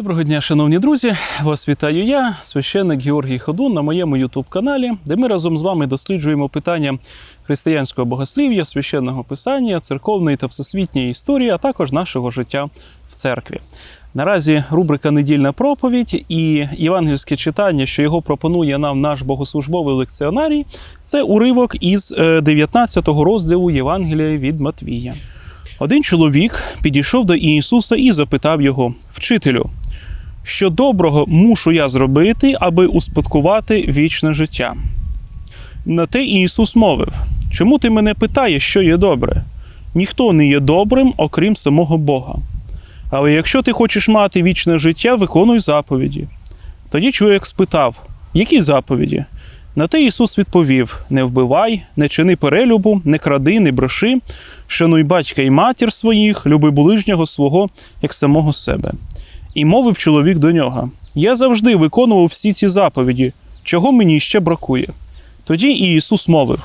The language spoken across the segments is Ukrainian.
Доброго дня, шановні друзі! Вас вітаю я, священник Георгій Ходун на моєму Ютуб-каналі, де ми разом з вами досліджуємо питання християнського богослів'я, священного писання, церковної та всесвітньої історії, а також нашого життя в церкві. Наразі рубрика Недільна проповідь і євангельське читання, що його пропонує нам наш богослужбовий лекціонарій, це уривок із 19 розділу Євангелія від Матвія. Один чоловік підійшов до Ісуса і запитав його: Вчителю, що доброго мушу я зробити, аби успадкувати вічне життя? На те Ісус мовив: Чому ти мене питаєш, що є добре? Ніхто не є добрим, окрім самого Бога. Але якщо ти хочеш мати вічне життя, виконуй заповіді. Тоді чоловік спитав, які заповіді? На те Ісус відповів: Не вбивай, не чини перелюбу, не кради, не броши, шануй батька і матір своїх, люби ближнього свого, як самого себе. І мовив чоловік до нього: Я завжди виконував всі ці заповіді, чого мені ще бракує. Тоді і Ісус мовив: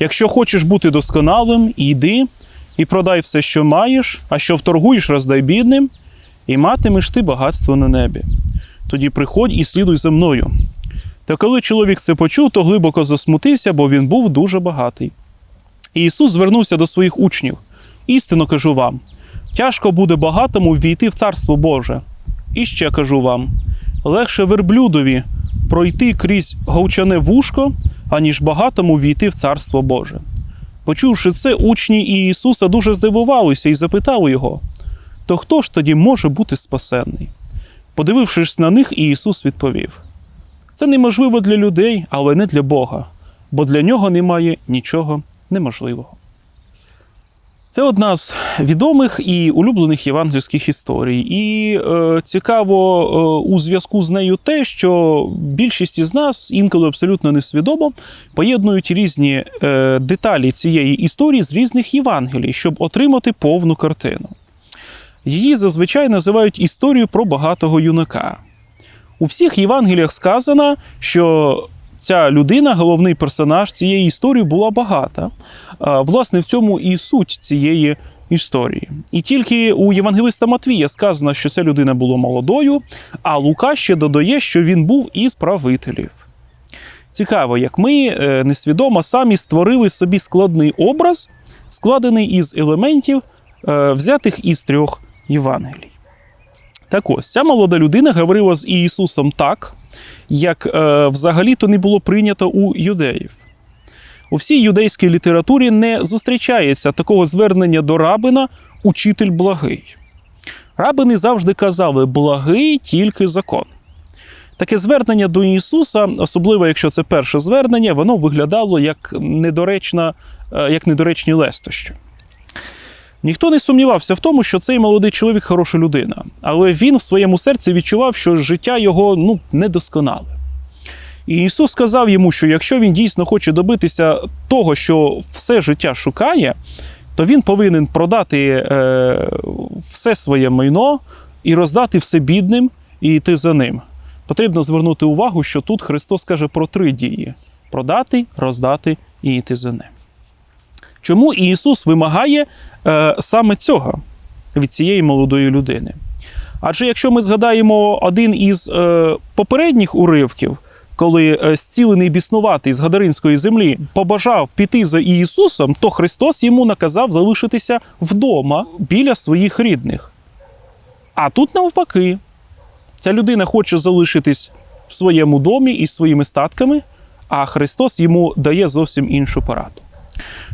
Якщо хочеш бути досконалим, йди і продай все, що маєш, а що вторгуєш, роздай бідним, і матимеш ти багатство на небі. Тоді приходь і слідуй за мною. Та коли чоловік це почув, то глибоко засмутився, бо він був дуже багатий. І Ісус звернувся до своїх учнів: Істинно кажу вам: тяжко буде багатому ввійти в Царство Боже. І ще кажу вам: легше верблюдові пройти крізь говчане вушко, аніж багатому ввійти в Царство Боже. Почувши це, учні Ісуса дуже здивувалися і запитали його: То хто ж тоді може бути спасенний? Подивившись на них, Ісус відповів: Це неможливо для людей, але не для Бога, бо для нього немає нічого неможливого. Це одна з відомих і улюблених євангельських історій. І е, цікаво е, у зв'язку з нею те, що більшість із нас інколи абсолютно несвідомо поєднують різні е, деталі цієї історії з різних Євангелій, щоб отримати повну картину. Її зазвичай називають історією про багатого юнака. У всіх Євангеліях сказано, що ця людина, головний персонаж цієї історії, була багата. Власне, в цьому і суть цієї історії. І тільки у Євангелиста Матвія сказано, що ця людина була молодою, а Лука ще додає, що він був із правителів. Цікаво, як ми е, несвідомо самі створили собі складний образ, складений із елементів, е, взятих із трьох Євангелій. Так ось, ця молода людина говорила з Ісусом так, як е, взагалі-то не було прийнято у юдеїв. У всій юдейській літературі не зустрічається такого звернення до рабина учитель благий. Рабини завжди казали благий тільки закон. Таке звернення до Ісуса, особливо якщо це перше звернення, воно виглядало як, недоречна, е, як недоречні лестощі. Ніхто не сумнівався в тому, що цей молодий чоловік хороша людина, але він в своєму серці відчував, що життя його ну, недосконале. І Ісус сказав йому, що якщо він дійсно хоче добитися того, що все життя шукає, то він повинен продати е, все своє майно і роздати все бідним і йти за ним. Потрібно звернути увагу, що тут Христос каже про три дії: продати, роздати і йти за ним. Чому Ісус вимагає е, саме цього від цієї молодої людини? Адже якщо ми згадаємо один із е, попередніх уривків, коли е, зцілений біснуватий з Гадаринської землі побажав піти за Ісусом, то Христос йому наказав залишитися вдома біля своїх рідних. А тут навпаки, ця людина хоче залишитись в своєму домі із своїми статками, а Христос йому дає зовсім іншу пораду.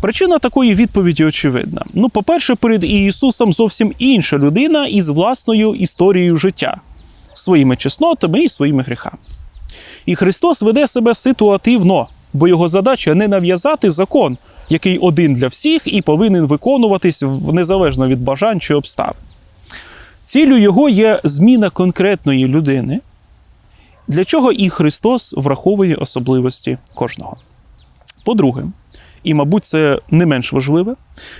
Причина такої відповіді очевидна. Ну, по-перше, перед Ісусом зовсім інша людина із власною історією життя, своїми чеснотами і своїми гріхами. І Христос веде себе ситуативно, бо його задача не нав'язати закон, який один для всіх і повинен виконуватись незалежно від бажань чи обставин. Ціллю його є зміна конкретної людини, для чого і Христос враховує особливості кожного. По-друге, і, мабуть, це не менш важливе.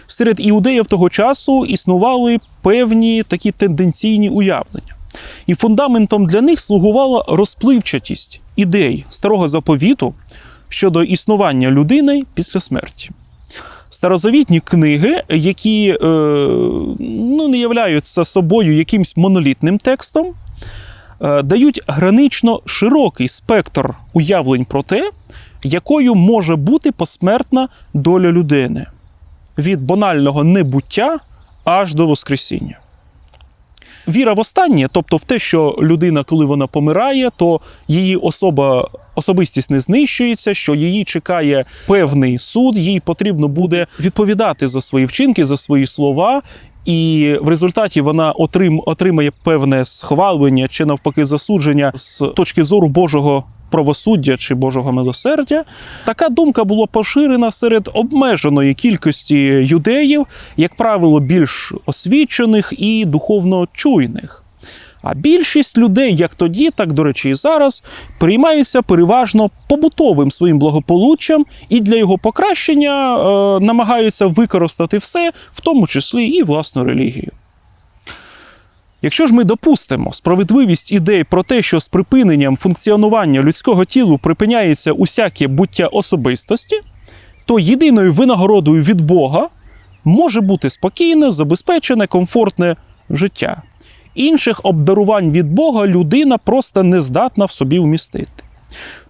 Серед іудеїв того часу існували певні такі тенденційні уявлення. І фундаментом для них слугувала розпливчатість ідей старого заповіту щодо існування людини після смерті. Старозавітні книги, які е, ну, не являються собою якимсь монолітним текстом, е, дають гранично широкий спектр уявлень про те, якою може бути посмертна доля людини від банального небуття аж до Воскресіння. Віра в останнє, тобто в те, що людина, коли вона помирає, то її особа, особистість не знищується, що її чекає певний суд, їй потрібно буде відповідати за свої вчинки, за свої слова. І в результаті вона отрим, отримає певне схвалення чи навпаки засудження з точки зору Божого правосуддя чи Божого милосердя. Така думка була поширена серед обмеженої кількості юдеїв, як правило, більш освічених і духовно чуйних. А більшість людей, як тоді, так до речі, і зараз, приймаються переважно побутовим своїм благополуччям і для його покращення е, намагаються використати все, в тому числі і власну релігію. Якщо ж ми допустимо справедливість ідей про те, що з припиненням функціонування людського тілу припиняється усяке буття особистості, то єдиною винагородою від Бога може бути спокійне, забезпечене, комфортне життя. Інших обдарувань від Бога людина просто не здатна в собі вмістити.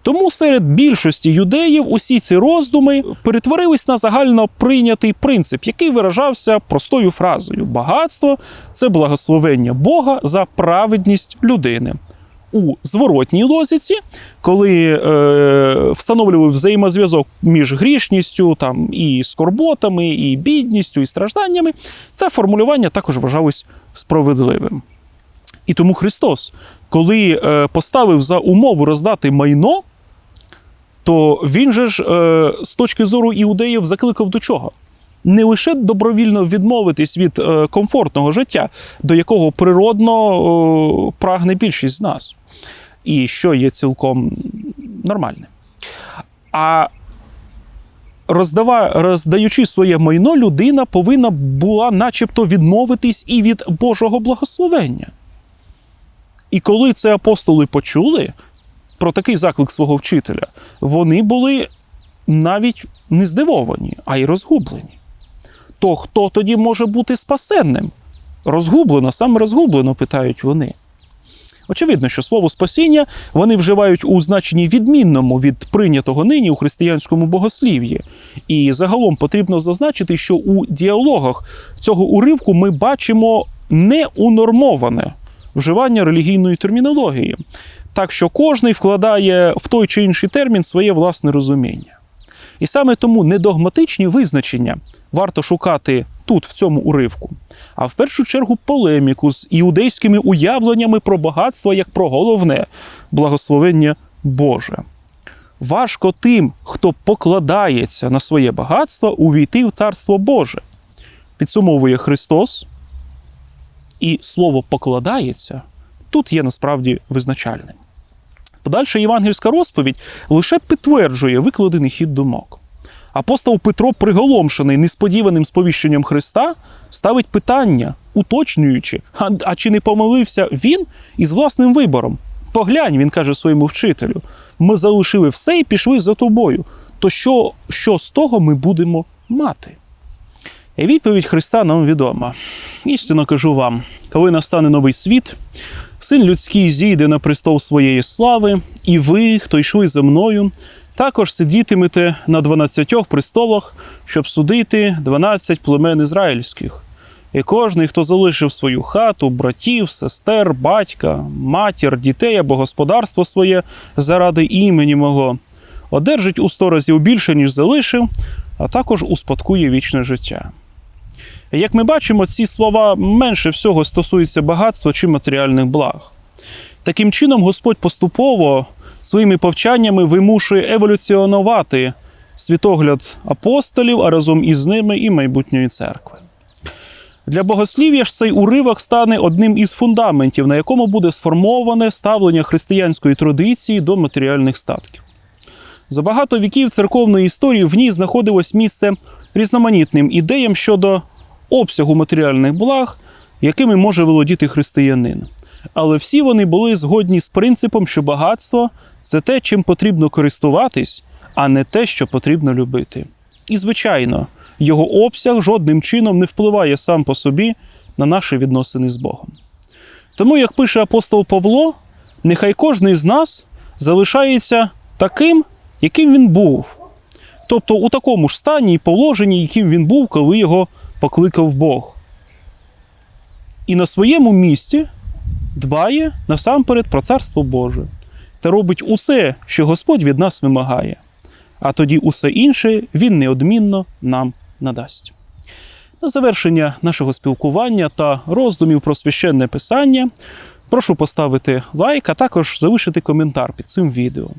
Тому серед більшості юдеїв усі ці роздуми перетворились на загально прийнятий принцип, який виражався простою фразою: багатство це благословення Бога за праведність людини. У зворотній лозіці, коли е, встановлював взаємозв'язок між грішністю, там і скорботами, і бідністю, і стражданнями, це формулювання також вважалось справедливим. І тому Христос, коли е, поставив за умову роздати майно, то він же ж е, з точки зору іудеїв закликав до чого? Не лише добровільно відмовитись від е, комфортного життя, до якого природно прагне більшість з нас, і що є цілком нормальним. А роздава, роздаючи своє майно, людина повинна була начебто відмовитись і від Божого благословення. І коли це апостоли почули про такий заклик свого вчителя, вони були навіть не здивовані, а й розгублені. То хто тоді може бути спасенним? Розгублено, саме розгублено, питають вони. Очевидно, що слово спасіння вони вживають у значенні відмінному від прийнятого нині у християнському богослів'ї. І загалом потрібно зазначити, що у діалогах цього уривку ми бачимо неунормоване вживання релігійної термінології, так що кожний вкладає в той чи інший термін своє власне розуміння. І саме тому недогматичні визначення варто шукати тут, в цьому уривку, а в першу чергу полеміку з іудейськими уявленнями про багатство як про головне благословення Боже. Важко тим, хто покладається на своє багатство, увійти в Царство Боже. Підсумовує Христос, і слово покладається тут є насправді визначальним. Подальша євангельська розповідь лише підтверджує викладений хід думок. Апостол Петро, приголомшений несподіваним сповіщенням Христа, ставить питання, уточнюючи, а, а чи не помилився він із власним вибором? Поглянь, він каже своєму вчителю: ми залишили все і пішли за тобою. То що, що з того ми будемо мати? І відповідь Христа нам відома. Істинно кажу вам, коли настане новий світ, син людський зійде на престол своєї слави, і ви, хто йшли за мною, також сидітимете на дванадцятьох престолах, щоб судити дванадцять племен ізраїльських. І кожний, хто залишив свою хату, братів, сестер, батька, матір, дітей або господарство своє заради імені мого, одержить у сто разів більше, ніж залишив, а також успадкує вічне життя. Як ми бачимо, ці слова менше всього стосуються багатства чи матеріальних благ. Таким чином, Господь поступово своїми повчаннями вимушує еволюціонувати світогляд апостолів, а разом із ними і майбутньої церкви. Для богослів'я ж цей уривок стане одним із фундаментів, на якому буде сформоване ставлення християнської традиції до матеріальних статків. За багато віків церковної історії в ній знаходилось місце різноманітним ідеям щодо обсягу матеріальних благ, якими може володіти християнин. Але всі вони були згодні з принципом, що багатство це те, чим потрібно користуватись, а не те, що потрібно любити. І, звичайно, його обсяг жодним чином не впливає сам по собі на наші відносини з Богом. Тому, як пише апостол Павло, нехай кожен з нас залишається таким, яким він був. Тобто у такому ж стані і положенні, яким він був, коли його покликав Бог. І на своєму місці дбає насамперед про царство Боже та робить усе, що Господь від нас вимагає, а тоді усе інше Він неодмінно нам надасть. На завершення нашого спілкування та роздумів про священне писання прошу поставити лайк, а також залишити коментар під цим відео.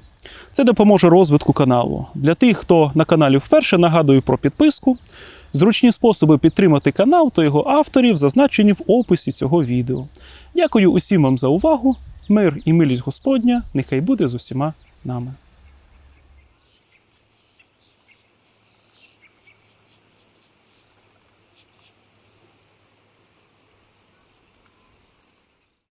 Це допоможе розвитку каналу. Для тих, хто на каналі вперше нагадую про підписку. Зручні способи підтримати канал та його авторів зазначені в описі цього відео. Дякую усім вам за увагу. Мир і милість Господня нехай буде з усіма нами.